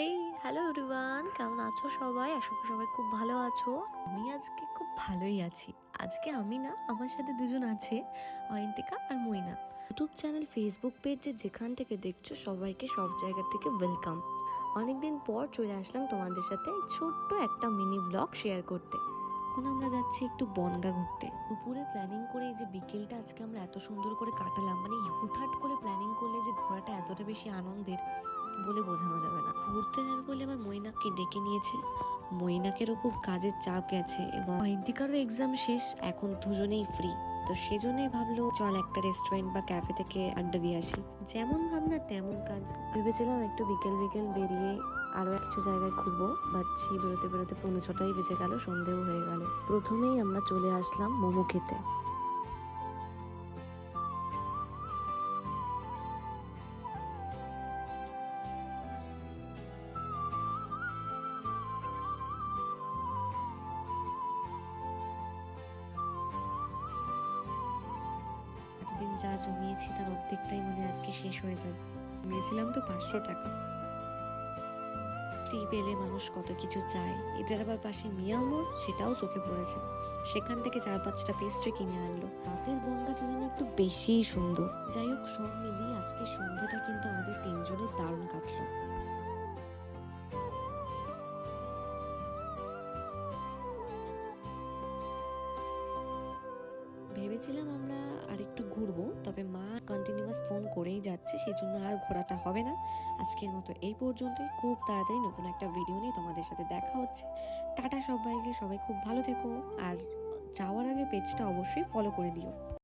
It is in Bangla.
হেই হ্যালো এভরিওয়ান কেমন আছো সবাই? আশা করি সবাই খুব ভালো আছো। আমি আজকে খুব ভালোই আছি। আজকে আমি না, আমার সাথে দুজন আছে অয়ন্তিকা আর মইনা। ইউটিউব চ্যানেল ফেসবুক পেজ যে যেখান থেকে দেখছ সবাইকে সব জায়গা থেকে ওয়েলকাম অনেকদিন পর চলে আসলাম তোমাদের সাথে ছোট্ট একটা মিনি ব্লগ শেয়ার করতে। এখন আমরা যাচ্ছি একটু বনগা ঘুরতে। দুপুরে প্ল্যানিং করে এই যে বিকেলটা আজকে আমরা এত সুন্দর করে কাটালাম মানে হুটহাট করে প্ল্যানিং করলে যে ঘোরাটা এতটা বেশি আনন্দের। বলে বোঝানো যাবে না। ঘুরতে যাবে বলে আমার মৈনাককে ডেকে নিয়েছে। মৈনাকেরও খুব কাজের চাপ গেছে এবং অয়ন্তিকারও এক্সাম শেষ, এখন দুজনেই ফ্রি তো সেজন্যই ভাবলো, চল একটা রেস্টুরেন্ট বা ক্যাফে থেকে আড্ডা দিয়ে আসি। যেমন ভাবনা তেমন কাজ। ভেবেছিলাম একটু বিকেল বিকেল বেরিয়ে আরও কিছু জায়গায় ঘুরবো বাট সেই বেরোতে বেরোতে পৌনে ছটাই বেজে গেল, সন্ধেও হয়ে গেল। প্রথমেই আমরা চলে আসলাম মোমো খেতে। যা জমিয়েছি তার অর্ধেকটাই মনে আজকে শেষ হয়ে যাবে। জমিয়েছিলাম তো পাঁচশো টাকা। ফ্রি পেলে মানুষ কত কিছু চায়। এদের আবার পাশে মিয়ামোর সেটাও চোখে পড়েছে। সেখান থেকে চার পাঁচটা পেস্ট্রি কিনে আনলো। রাতের বনগাটা যেন একটু বেশিই সুন্দর। যাই হোক, সব মিলিয়ে আজকে সন্ধ্যাটা কিন্তু আমাদের তিনজনের দারুণ কাটলো। ভেবেছিলাম আমরা আর একটু ঘুরবো, তবে মা কন্টিনিউয়াস ফোন করেই যাচ্ছে সেই জন্য আর ঘোরাটা হবে না। আজকের মতো এই পর্যন্তই। খুব তাড়াতাড়ি নতুন একটা ভিডিও নিয়ে তোমাদের সাথে দেখা হচ্ছে। টাটা সবাইকে, সবাই খুব ভালো থেকো। আর যাওয়ার আগে পেজটা অবশ্যই ফলো করে দিও।